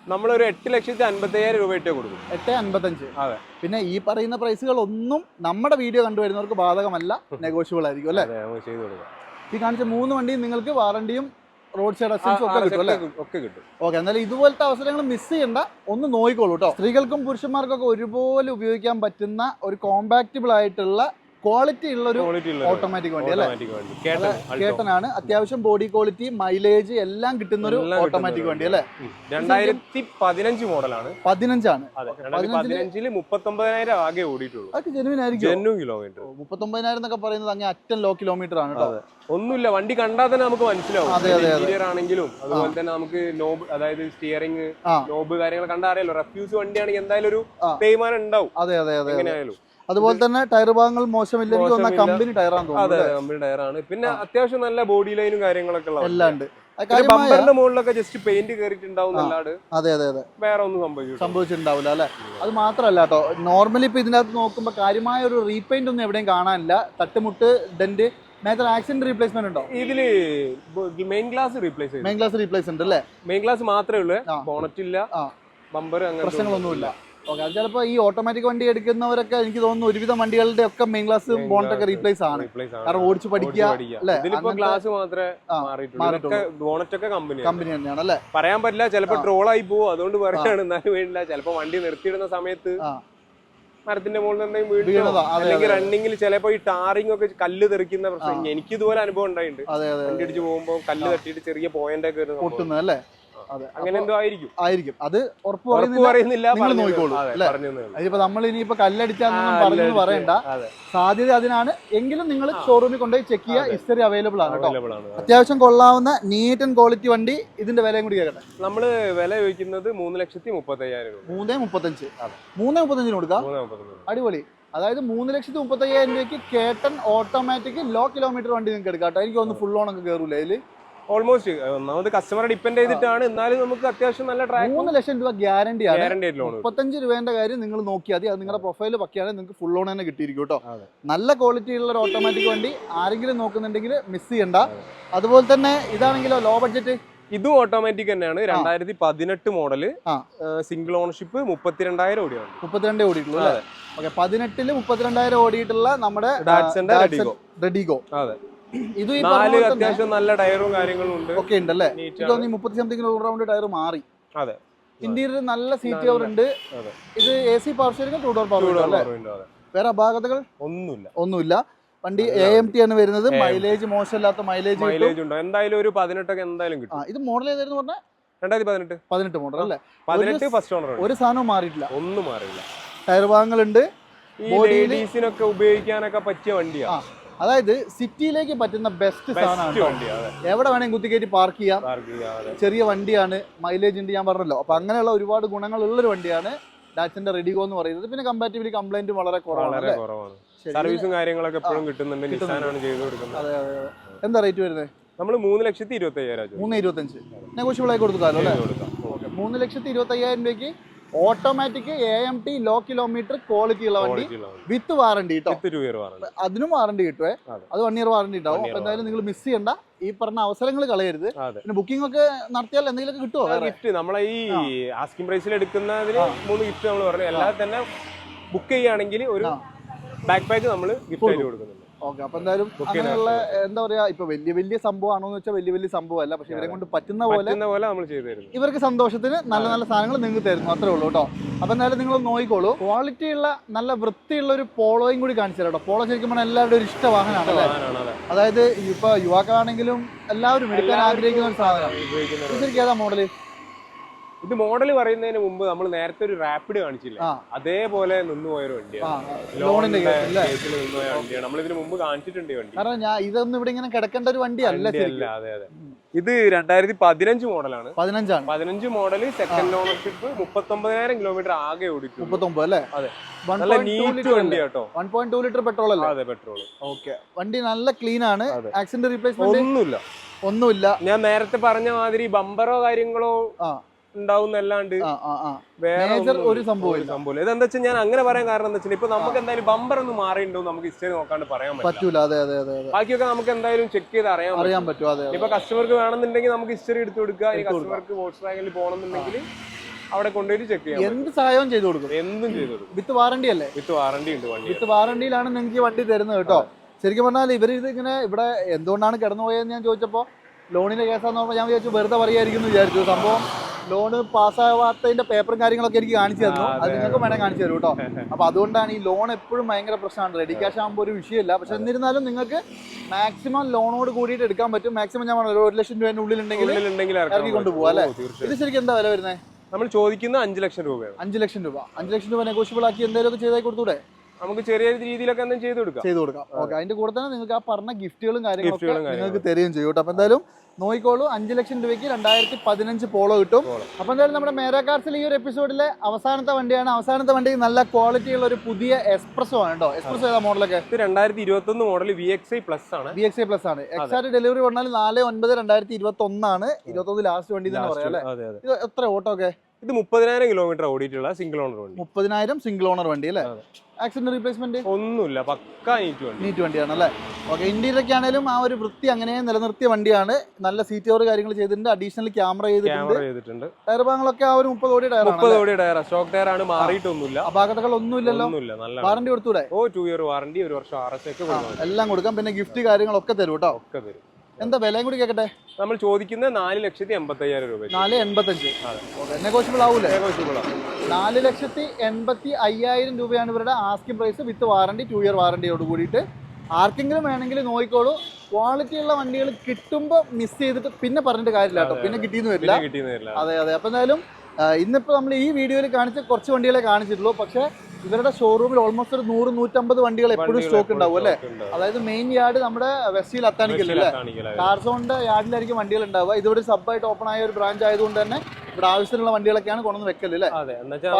നമ്മളൊരു എട്ട് ലക്ഷത്തി അൻപത്തയ്യായിരം രൂപ ഇട്ടേ കൊടുക്കും. എട്ട് അൻപത്തഞ്ച്. അതെ. പിന്നെ ഈ പറയുന്ന പ്രൈസുകൾ ഒന്നും നമ്മുടെ വീഡിയോ കണ്ടുവരുന്നവർക്ക് ബാധകമല്ല നെഗോഷ്യബിൾ ആയിരിക്കും അല്ലേ? ഈ കാണിച്ച മൂന്ന് വണ്ടിയും നിങ്ങൾക്ക് വാറണ്ടിയും റോഡ് സൈഡ് അസിസ്റ്റൻസ് ഒക്കെ കിട്ടും അല്ലേ? ഒക്കെ കിട്ടും. ഓക്കെ എന്നാലും ഇതുപോലത്തെ അവസരങ്ങൾ മിസ് ചെയ്യണ്ട. ഒന്ന് നോക്കിക്കോളൂ കേട്ടോ സ്ത്രീകൾക്കും പുരുഷന്മാർക്കൊക്കെ ഒരുപോലെ ഉപയോഗിക്കാൻ പറ്റുന്ന ഒരു കോമ്പാക്റ്റബിൾ ആയിട്ടുള്ള ക്വാളിറ്റി ഉള്ള ഒരു ഓട്ടോമാറ്റിക് വണ്ടി അല്ലേ. കേട്ടനാണ്. അത്യാവശ്യം ബോഡി ക്വാളിറ്റി മൈലേജ് എല്ലാം കിട്ടുന്ന ഒരു ഓട്ടോമാറ്റിക് വണ്ടി. അല്ലേ. രണ്ടായിരത്തി പതിനഞ്ച് മോഡലാണ്. പതിനഞ്ചാണ്. പതിനഞ്ചിൽ മുപ്പത്തൊമ്പതിനായിരം ആകെ ഓടിയിട്ടുള്ളൂ. അതൊക്കെ ജെനുവിൻ ആയിരിക്കും. കിലോമീറ്റർ മുപ്പത്തൊമ്പതിനായിരം എന്നൊക്കെ പറയുന്നത് അങ്ങ് അറ്റൻ ലോ കിലോമീറ്റർ ആണ് കേട്ടോ. ഒന്നുമില്ല വണ്ടി കണ്ടാൽ തന്നെ നമുക്ക് മനസ്സിലാവും. ഇന്റീരിയർ ആണെങ്കിലും അതുപോലെ തന്നെ നമുക്ക് നോബ് അതായത് സ്റ്റിയറിംഗ് നോബ് കാര്യങ്ങൾ കണ്ടാൽ അറിയാലോ. റെഫ്യൂസ് വണ്ടിയാണെങ്കിൽ എന്തായാലും ഒരു. തേയ്മാനം ഉണ്ടാവും. അതെ അതെ അതെ. എങ്ങനെയായാലും. അതുപോലെ തന്നെ ടയർ ഭാഗങ്ങൾ മോശമില്ലെങ്കിൽ എനിക്ക് തോന്നുന്ന. കമ്പനി ടയറാന്ന് അതെ തോന്നുന്നു കമ്പനി ടയറാണ്. പിന്നെ അത്യാവശ്യം നല്ല ബോഡി ലൈനും കാര്യങ്ങളൊക്കെ ഉള്ള എല്ലാം ഉണ്ട്. അത് കാര്യമായ ബമ്പറിന്റെ മുകളിലൊക്കെ ജസ്റ്റ് പെയിന്റ് കയറിയിട്ടുണ്ടാവും അതെ അതെ അതെ. വേറെ ഒന്നും സംഭവിച്ചു സംഭവിച്ചിട്ടുണ്ടാവില്ല അല്ലെ? അത് മാത്രമല്ല കേട്ടോ നോർമലി ഇപ്പൊ ഇതിനകത്ത് നോക്കുമ്പോൾ കാര്യമായ ഒരു റീപെയിന്റ് ഒന്നും എവിടെയും കാണാനില്ല. തട്ടുമുട്ട് ഡെന്റ് നേരത്തെ ആക്സിഡന്റ് റീപ്ലേസ്മെന്റ് ഉണ്ടോ? ഇതിൽ മെയിൻ ഗ്ലാസ് റീപ്ലേസ് ചെയ്തു. മെയിൻ ഗ്ലാസ് റീപ്ലേസ് ഉണ്ട് അല്ലേ? മെയിൻ ഗ്ലാസ് മാത്രമേ ഉള്ളൂ. ആ. ബോണറ്റ് ഇല്ല. ആ. ബമ്പർ അങ്ങനെ പ്രശ്നങ്ങളൊന്നുമില്ല. ഓക്കെ അത് ചിലപ്പോൾ ഈ ഓട്ടോമാറ്റിക് വണ്ടി എടുക്കുന്നവരൊക്കെ എനിക്ക് തോന്നുന്നു ഒരുവിധം വണ്ടികളുടെ ഒക്കെ മെയിൻ ക്ലാസ് ബോണറ്റ് ഒക്കെ റീപ്ലേസ് ആണ്. കാരണം ഓടിച്ച് പഠിക്കുക ഗ്ലാസ് മാത്രമേ കമ്പനി തന്നെയാണ് അല്ലേ? പറയാൻ പറ്റില്ല ചിലപ്പോ ട്രോൾ ആയി പോകും അതുകൊണ്ട് പറയാണ് എന്നാലും വേണ്ടില്ല. ചിലപ്പോ വണ്ടി നിർത്തിയിടുന്ന സമയത്ത്. മരത്തിന്റെ മുകളിൽ എന്തെങ്കിലും വീണോ അല്ലെങ്കിൽ റണ്ണിങ്ങിൽ ചിലപ്പോ ഈ ടാറിംഗ് ഒക്കെ കല്ല് തെറിക്കുന്ന പ്രശ്നം. എനിക്ക് ഇതുപോലെ അനുഭവം ഉണ്ടായിട്ടുണ്ട്. വണ്ടി അടിച്ച് പോകുമ്പോൾ കല്ല് തട്ടിയിട്ട് ചെറിയ പോയിന്റ് ഒക്കെ പൊട്ടുന്നത് അല്ലേ? അങ്ങനെ എന്തോ ആയിരിക്കും. ആയിരിക്കും. അത് ഉറപ്പ് പറയുന്നില്ല. നിങ്ങൾ നോക്കിക്കോളൂ. അതിപ്പോ നമ്മൾ ഇനിയിപ്പോ കല്ലടിച്ചാന്നൊന്നും പറഞ്ഞു പറയണ്ട. സാധ്യത അതിനാണ്. എങ്കിലും നിങ്ങൾ ഷോറൂമിൽ കൊണ്ടുപോയി ചെക്ക് ചെയ്യുക ഹിസ്റ്ററി അവൈലബിൾ ആണ് കേട്ടോ. അത്യാവശ്യം കൊള്ളാവുന്ന നീറ്റ് ആൻഡ് ക്വാളിറ്റി വണ്ടി ഇതിന്റെ വിലയും കൂടി കേൾക്കട്ടെ. നമ്മൾ വില ചോദിക്കുന്നത് മൂന്ന് ലക്ഷത്തി മുപ്പത്തി അയ്യായിരം രൂപ മൂന്നേ മുപ്പത്തഞ്ച്. മൂന്നേ മുപ്പത്തഞ്ചിന് കൊടുക്കാം? അടിപൊളി. അതായത് മൂന്ന് ലക്ഷത്തി മുപ്പത്തി അയ്യായിരം രൂപയ്ക്ക് കേട്ടൺ ഓട്ടോമാറ്റിക് ലോ കിലോമീറ്റർ വണ്ടി നിങ്ങൾക്ക് എടുക്കാം കേട്ടോ. എനിക്ക് ഒന്ന് ഫുൾ ഓൺ ഒക്കെ കയറൂല അതിൽ ഓൾമോസ്റ്റ് ഒന്നാമത് കസ്റ്റമറെ ഡിപ്പെൻഡ് ചെയ്തിട്ടാണ്. എന്നാലും നമുക്ക് അത്യാവശ്യം നല്ല ട്രാക്ക് മൂന്ന് ലക്ഷം രൂപ ഗ്യാരണ്ടി ആണ്. ഗ്യാരണ്ടി ലോൺ മുപ്പത്തഞ്ച് രൂപേന്റെ കാര്യം നിങ്ങൾ നോക്കിയാൽ മതി. അത് നിങ്ങളുടെ പ്രൊഫൈൽ പക്കിയാണെങ്കിൽ നിങ്ങൾക്ക് ഫുൾ ലോൺ തന്നെ കിട്ടിയിരിക്കും കേട്ടോ. നല്ല ക്വാളിറ്റി ഉള്ള ഒരു ഓട്ടോമാറ്റിക് വണ്ടി ആരെങ്കിലും നോക്കുന്നുണ്ടെങ്കിൽ മിസ് ചെയ്യണ്ട. അതുപോലെ തന്നെ ഇതാണെങ്കിലോ ലോ ബഡ്ജറ്റ് ഇതും ഓട്ടോമാറ്റിക് തന്നെയാണ്. രണ്ടായിരത്തി പതിനെട്ട് മോഡൽ സിംഗിൾ ഓണർഷിപ്പ് മുപ്പത്തിരണ്ടായിരം ഓടിയാണ്. മുപ്പത്തിരണ്ടേ ഓടിയിട്ടുള്ളൂ അല്ലേ? ഓക്കെ പതിനെട്ടിൽ മുപ്പത്തിരണ്ടായിരം ഓടിയിട്ടുള്ള നമ്മുടെ റെഡിഗോ അതെ. ഇതും ഈ നാല് പറഞ്ഞ അത്യാവശ്യം നല്ല ടയറും കാര്യങ്ങളും ഉണ്ട്. ഒക്കെ ഉണ്ട് അല്ലേ എനിക്ക് തോന്നി മുപ്പത്തി സംതിങ് റൗണ്ട് ടയർ മാറി. അതെ. ഇന്റീരിയർ നല്ല സീറ്റ് കവർ ഉണ്ട്. അതെ. ഇത് A C power steering two door power അല്ലേ. വേറെ അപാകതകൾ? ഒന്നുമില്ല. ഒന്നുമില്ല. വണ്ടി എ എം ടി ആണ് വരുന്നത്. മൈലേജ് മോശമില്ലാത്ത മൈലേജ് മൈലേജ് ഉണ്ടോ. എന്തായാലും ഒരു പതിനെട്ടൊക്കെ എന്തായാലും കിട്ടും. ഇത് മോഡൽ ഏതായിരുന്നു പറഞ്ഞാൽ രണ്ടായിരത്തി പതിനെട്ട് പതിനെട്ട് മോഡൽ അല്ലേ? പതിനെട്ട് ഫസ്റ്റ് ഓണർ ഒരു സാധനവും മാറിയിട്ടില്ല. ഒന്നും മാറിയില്ല. ടയർ ഭാഗങ്ങളുണ്ട് ലേഡീസിനൊക്കെ ഉപയോഗിക്കാനൊക്കെ പറ്റിയ വണ്ടിയാ. ആ അതായത് സിറ്റിയിലേക്ക് പറ്റുന്ന ബെസ്റ്റ് സാധനമാണ് എവിടെ വേണമെങ്കിൽ കുത്തിക്കയറ്റി പാർക്ക് ചെയ്യാം. ചെറിയ വണ്ടിയാണ് മൈലേജ് ഉണ്ട് ഞാൻ പറഞ്ഞല്ലോ. അപ്പൊ അങ്ങനെയുള്ള ഒരുപാട് ഗുണങ്ങളുള്ള ഒരു വണ്ടിയാണ് ഡാറ്റ്സിന്റെ റെഡിഗോ എന്ന് പറയുന്നത്. പിന്നെ കമ്പാരിറ്റീവ്ലി കംപ്ലൈന്റ് വളരെ കുറവാണ് സർവീസും കാര്യങ്ങളൊക്കെ എപ്പോഴും കിട്ടുന്നുണ്ട്. നിസാനാണ് ചെയ്തു കൊടുക്കുന്നത്. എന്താ റേറ്റ് വരുന്നത് നമ്മൾ മൂന്ന് ലക്ഷത്തി ഇരുപത്തി അയ്യായിരം മൂന്ന് ഇരുപത്തഞ്ച്. നെഗോഷ്യബിൾ ആയി കൊടുക്കാമല്ലോ അല്ലേ? മൂന്ന് ലക്ഷത്തി ഇരുപത്തി അയ്യായിരം രൂപയ്ക്ക് automatic A M T low kilometre quality ഉള്ള വണ്ടി. വിത്ത് വാറണ്ടി കേട്ടോ. അതിനും വാറണ്ടി കിട്ടുവേ. അതെ. വൺ ഇയർ വാറണ്ടി ഉണ്ടാവും. അപ്പൊ എന്തായാലും നിങ്ങൾ മിസ് ചെയ്യണ്ട. ഈ പറഞ്ഞ അവസരങ്ങൾ കളയരുത്. പിന്നെ ബുക്കിംഗ് ഒക്കെ നടത്തിയാൽ എന്തെങ്കിലുമൊക്കെ കിട്ടുമോ ഗിഫ്റ്റ് നമ്മളെ ഈ ആസ്കിംഗ് പ്രൈസിൽ എടുക്കുന്നതിന് മൂന്ന് ഗിഫ്റ്റ് നമ്മൾ പറഞ്ഞു. എല്ലാം തന്നെ ബുക്ക് ചെയ്യുകയാണെങ്കിൽ ഒരു. ബാക്ക് പാക്ക് നമ്മൾ ഗിഫ്റ്റ് ആയിട്ട് കൊടുക്കുന്നുണ്ട്. ഓക്കെ അപ്പൊ എന്തായാലും അങ്ങനെയുള്ള എന്താ പറയാ ഇപ്പൊ വലിയ വലിയ സംഭവമാണോ എന്ന് വെച്ചാൽ വലിയ വലിയ സംഭവം അല്ല പക്ഷെ ഇവരെ കൊണ്ട് പറ്റുന്ന പോലെ നമ്മൾ ചെയ്തു ഇവർക്ക് സന്തോഷത്തിന് നല്ല നല്ല സാധനങ്ങൾ നിങ്ങൾക്ക് തരുന്നു അത്രേ ഉള്ളൂ കേട്ടോ. അപ്പൊ എന്തായാലും നിങ്ങൾ നോക്കിക്കോളൂ. ക്വാളിറ്റി ഉള്ള നല്ല വൃത്തിയുള്ള ഒരു പോളോയും കൂടി കാണിച്ചു തരാം കേട്ടോ. പോളോ ശരിക്കും പറഞ്ഞാൽ എല്ലാവരുടെ ഒരു ഇഷ്ട വാഹനമാണ് അതായത് ഇപ്പൊ യുവാക്കളാണെങ്കിലും എല്ലാവരും എടുക്കാൻ ആഗ്രഹിക്കുന്ന ഒരു സാധനം ഉപയോഗിക്കുന്നത് ഇത് ശരിക്കും ഏതാ മോഡൽ ഇത് മോഡൽ പറയുന്നതിന് മുമ്പ് നമ്മൾ നേരത്തെ ഒരു റാപ്പിഡ് കാണിച്ചില്ലേ? അതേപോലെ നിന്നുപോയ ഒരു വണ്ടിയാണ് ലോണിന്റെ കേസിൽ നിന്നുപോയ വണ്ടിയാണ്. നമ്മൾ ഇതിന് മുമ്പ് കാണിച്ചിട്ടുണ്ട് വണ്ടി. കാരണം ഞാൻ ഇതൊന്നും ഇവിടെ ഇങ്ങനെ കിടക്കേണ്ട ഒരു വണ്ടി അല്ല വണ്ടി അല്ല അതെ അതെ. ഇത് രണ്ടായിരത്തി പതിനഞ്ച് മോഡലാണ്. പതിനഞ്ചാണ്. പതിനഞ്ച് മോഡൽ സെക്കൻഡ് ഓണർഷിപ്പ് മുപ്പത്തൊമ്പതിനായിരം കിലോമീറ്റർ ആകെ ഓടിക്കും മുപ്പത്തൊമ്പത് അല്ലേ? അതെ. നല്ല നീറ്റ് വണ്ടി കേട്ടോ. One point two litre petrol അല്ലേ? അതെ പെട്രോൾ ഓക്കെ വണ്ടി നല്ല ക്ലീൻ ആണ്. ആക്സിഡന്റ് റീപ്ലേസ്മെന്റ് ഒന്നുമില്ല. ഒന്നുമില്ല. ഞാൻ നേരത്തെ പറഞ്ഞ മാതിരി ബമ്പറോ കാര്യങ്ങളോ ഉണ്ടാവുന്നല്ലാണ്ട് വേറെ ഒരു സംഭവം ഇത് എന്താ ഇതെന്താ വെച്ചാൽ ഞാൻ അങ്ങനെ പറയാൻ കാരണം എന്താ വെച്ചാൽ ഇപ്പൊ നമുക്ക് എന്തായാലും ബമ്പർ ഒന്ന് മാറിയിട്ടുണ്ടോ നമുക്ക് ഹിസ്റ്ററി നോക്കാണ്ട് പറയാൻ പറ്റൂല. അതെ അതെ അതെ ബാക്കിയൊക്കെ നമുക്ക് എന്തായാലും ചെക്ക് ചെയ്ത് അറിയാൻ അറിയാൻ പറ്റും. അതെ ഇപ്പൊ കസ്റ്റമർക്ക് വേണമെന്നുണ്ടെങ്കിൽ നമുക്ക് ഹിസ്റ്ററി എടുത്തു കൊടുക്കുക. ഈ. കസ്റ്റമർക്ക് വോട്ട് ബാങ്കിൽ പോകണമെന്നുണ്ടെങ്കിൽ അവിടെ കൊണ്ടുപോയി ചെക്ക് ചെയ്യാം എന്ത് സഹായവും ചെയ്തു കൊടുക്കും. എന്തും ചെയ്തു കൊടുക്കും. വിത്ത് വാറണ്ടി അല്ലേ? വിത്ത് വാറണ്ടി ഉണ്ട് വണ്ടി വിത്ത് വാറണ്ടിയിലാണ് നിങ്ങൾക്ക് ഈ വണ്ടി തരുന്നത് കേട്ടോ. ശരിക്കും പറഞ്ഞാൽ ഇവർ ഇതിങ്ങനെ ഇവിടെ എന്തുകൊണ്ടാണ് കിടന്നു പോയതെന്ന് ഞാൻ ചോദിച്ചപ്പോൾ ലോണിന്റെ കേസാന്ന് പറഞ്ഞാൽ ഞാൻ വിചാരിച്ചു വെറുതെ പറയായിരിക്കും എന്ന് വിചാരിച്ചു. സംഭവം ലോണ് പാസ്സാവാത്തതിന്റെ പേപ്പറും കാര്യങ്ങളൊക്കെ എനിക്ക് കാണിച്ചു തന്നു. അത് നിങ്ങൾക്ക് വേണേൽ കാണിച്ചു തരും കേട്ടോ അപ്പൊ അതുകൊണ്ടാണ് ഈ ലോൺ എപ്പോഴും ഭയങ്കര പ്രശ്നമാണ്. റെഡി ക്യാഷ് ആകുമ്പോൾ ഒരു വിഷയമില്ല. പക്ഷെ എന്നിരുന്നാലും നിങ്ങൾക്ക് മാക്സിമം ലോണോട് കൂടിയിട്ട് എടുക്കാൻ പറ്റും. മാക്സിമം ഞാൻ പറഞ്ഞു ഒരു ലക്ഷം രൂപേന്റെ ഉള്ളിലുണ്ടെങ്കിൽ ഇറക്കി കൊണ്ടുപോകാം അല്ലെ? ഇത് ശരിക്കും എന്താ വില വരുന്നത് നമ്മൾ ചോദിക്കുന്ന അഞ്ച് ലക്ഷം രൂപയാണ്. അഞ്ച് ലക്ഷം രൂപ. അഞ്ച് ലക്ഷം രൂപ നെഗോഷ്യബിൾ ആക്കി എന്തെങ്കിലും ചെയ്തായി കൊടുത്തൂടെ? നമുക്ക് ചെറിയ രീതിയിലൊക്കെ എന്തെങ്കിലും ചെയ്ത് കൊടുക്കാം. ചെയ്തു കൊടുക്കാം. ഓക്കെ അതിന്റെ കൂടെ തന്നെ നിങ്ങൾക്ക് ആ പറഞ്ഞ ഗിഫ്റ്റുകളും കാര്യങ്ങളൊക്കെ നിങ്ങൾക്ക് തരികയും ചെയ്യും കേട്ടോ. അപ്പൊ എന്തായാലും നോയിക്കോളൂ അഞ്ച് ലക്ഷം രൂപയ്ക്ക് രണ്ടായിരത്തി പതിനഞ്ച് പോളോ കിട്ടും. അപ്പൊ എന്തായാലും നമ്മുടെ മേരാ കാർസിൽ ഈ ഒരു എപ്പിസോഡിലെ അവസാനത്തെ വണ്ടിയാണ്. അവസാനത്തെ വണ്ടി നല്ല ക്വാളിറ്റി ഉള്ള ഒരു പുതിയ എക്സ്പ്രസോ ആണ് കേട്ടോ. എക്സ്പ്രസോ ഏതാ മോഡലൊക്കെ രണ്ടായിരത്തി ഇരുപത്തി ഒന്ന് model V X I plus ആണ്. വി എക്സ് ഐ പ്ലസ് ആണ്. എക്സാക്ട് ഡെലിവറി പറഞ്ഞാൽ നാല് ഒൻപത് രണ്ടായിരത്തി ഇരുപത്തി ഒന്നാണ് ഇരുപത്തി ഒന്ന് ലാസ്റ്റ് വണ്ടി തന്നെ പറയാം അല്ലേ? ഇത് എത്ര ഓട്ടോ ഒക്കെ? ഇത് മുപ്പതിനായിരം കിലോമീറ്റർ ഓടിയിട്ടുള്ള സിംഗിൾ ഓണർ വണ്ടി. മുപ്പതിനായിരം സിംഗിൾ ഓണർ വണ്ടി അല്ലേ? ആക്സിഡന്റ് റീപ്ലേസ്മെന്റ് ഒന്നുമില്ല പക്ക നീറ്റ് വണ്ടി. നീറ്റ് വണ്ടിയാണ് അല്ലേ? ഓക്കെ ഇന്ത്യയിലൊക്കെ ആണെങ്കിലും ആ ഒരു വൃത്തി അങ്ങനെ നിലനിർത്തിയ വണ്ടിയാണ്. നല്ല സീറ്റ് ഓവർ കാര്യങ്ങൾ ചെയ്തിട്ടുണ്ട്. അഡീഷണൽ ക്യാമറ ചെയ്തിട്ടുണ്ട്. ടയർ ഭാഗങ്ങളൊക്കെ ആ ഒരു മുപ്പത് കോടി ടയറാണ് മുപ്പത് കോടി ടയർ സ്റ്റോക്ക് ടയർ ആണ് മാറിയിട്ടൊന്നുമില്ല. അപാകതകൾ ഒന്നുമില്ലല്ലോ? ഒന്നുമില്ല നല്ല വാറണ്ടി കൊടുത്തൂടെ? ഓ ടു ഇയർ വാറണ്ടി ഒരു വർഷം ആർ എസ് ഒക്കെ എല്ലാം കൊടുക്കാം. പിന്നെ ഗിഫ്റ്റ് കാര്യങ്ങളൊക്കെ തരും കേട്ടോ ഒക്കെ തരും. എന്താ വിലയും കൂടി കേക്കട്ടെ? നമ്മൾ ചോദിക്കുന്ന നാല് ലക്ഷത്തി എൺപത്തി അയ്യായിരം രൂപ നാല് എൺപത്തഞ്ച്. നെഗോഷ്യബിൾ ആവൂലേ? ഏകദേശം നാല് ലക്ഷത്തി എൺപത്തി അയ്യായിരം രൂപയാണ് ഇവരുടെ asking price with warranty two year വാറണ്ടിയോട് കൂടിയിട്ട്. ആർക്കെങ്കിലും വേണമെങ്കിൽ നോക്കിക്കോളൂ. ക്വാളിറ്റി ഉള്ള വണ്ടികൾ കിട്ടുമ്പോൾ മിസ് ചെയ്തിട്ട് പിന്നെ പറഞ്ഞിട്ട് കാര്യമില്ല കേട്ടോ. പിന്നെ കിട്ടിയെന്ന് വരില്ല. കിട്ടിയെന്ന് വരില്ല. അതെ അതെ. അപ്പം എന്തായാലും ഇന്നിപ്പോൾ നമ്മൾ ഈ വീഡിയോയിൽ കാണിച്ച കുറച്ച് വണ്ടികളെ കാണിച്ചിട്ടുള്ളൂ. പക്ഷേ ഇവരുടെ ഷോറൂമിൽ ഓൾമോസ്റ്റ് ഒരു നൂറ് നൂറ്റമ്പത് വണ്ടികൾ എപ്പോഴും സ്റ്റോക്ക് ഉണ്ടാവും അല്ലേ? അതായത് മെയിൻ യാർഡ് നമ്മുടെ വെസ്റ്റിൽ അത്താണിക്കല്ലേ. കാർസോണിന്റെ യാർഡിലായിരിക്കും വണ്ടികൾ ഉണ്ടാവുക. ഇതിവിടെ സബായിട്ട് ഓപ്പൺ ആയ ഒരു ബ്രാഞ്ച് ആയതുകൊണ്ട് തന്നെ ഇവിടെ ആവശ്യത്തിനുള്ള വണ്ടികളൊക്കെയാണ് കൊണ്ടുവന്ന് വെക്കൽ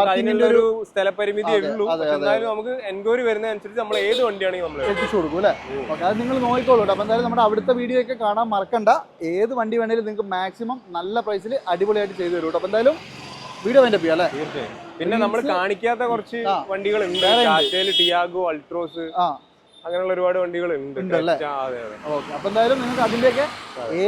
അതിനുള്ള ഒരു സ്ഥലപരിമിതി അതെ, നമുക്ക് എൻക്വയറി വരുന്നതനുസരിച്ച് നമ്മൾ ഏത് വണ്ടിയാണെങ്കിൽ നമ്മൾ എത്തിച്ചു കൊടുക്കും അല്ലേ? അത് നിങ്ങൾ നോക്കിക്കോളൂ അപ്പൊ എന്തായാലും നമ്മുടെ അവിടുത്തെ വീഡിയോ ഒക്കെ കാണാൻ മറക്കണ്ട. ഏത് വണ്ടി വേണേലും നിങ്ങൾക്ക് മാക്സിമം നല്ല പ്രൈസിൽ അടിപൊളിയായിട്ട് ചെയ്തു തരും അപ്പോൾ എന്തായാലും വീഡിയോ വേണ്ട അല്ലേ? തീർച്ചയായും. പിന്നെ നമ്മൾ കാണിക്കാത്ത കുറച്ച് വണ്ടികൾ ഉണ്ട്. ടാറ്റയിൽ ടിയാഗോ അൾട്രോസ് അങ്ങനെയുള്ള ഒരുപാട് വണ്ടികൾ ഉണ്ട് അപ്പൊ ഓക്കെ. എന്തായാലും നിങ്ങൾക്ക് അതിന്റെയൊക്കെ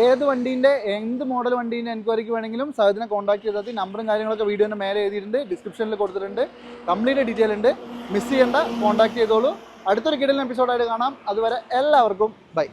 ഏത് വണ്ടിന്റെ എന്ത് മോഡൽ വണ്ടീന്റെ എൻക്വയറിക്ക് വേണമെങ്കിലും സഹദിനെ കോൺടാക്ട് ചെയ്താൽ മതി. നമ്പറും കാര്യങ്ങളൊക്കെ വീഡിയോന്റെ മേലെ എഴുതിയിട്ടുണ്ട്. ഡിസ്ക്രിപ്ഷനിൽ കൊടുത്തിട്ടുണ്ട്. കംപ്ലീറ്റ് ഡീറ്റെയിൽ ഉണ്ട്. മിസ് ചെയ്യേണ്ട കോൺടാക്ട് ചെയ്തോളൂ. അടുത്തൊരു കിടലിന് എപ്പിസോഡായിട്ട് കാണാം. അതുവരെ എല്ലാവർക്കും ബൈ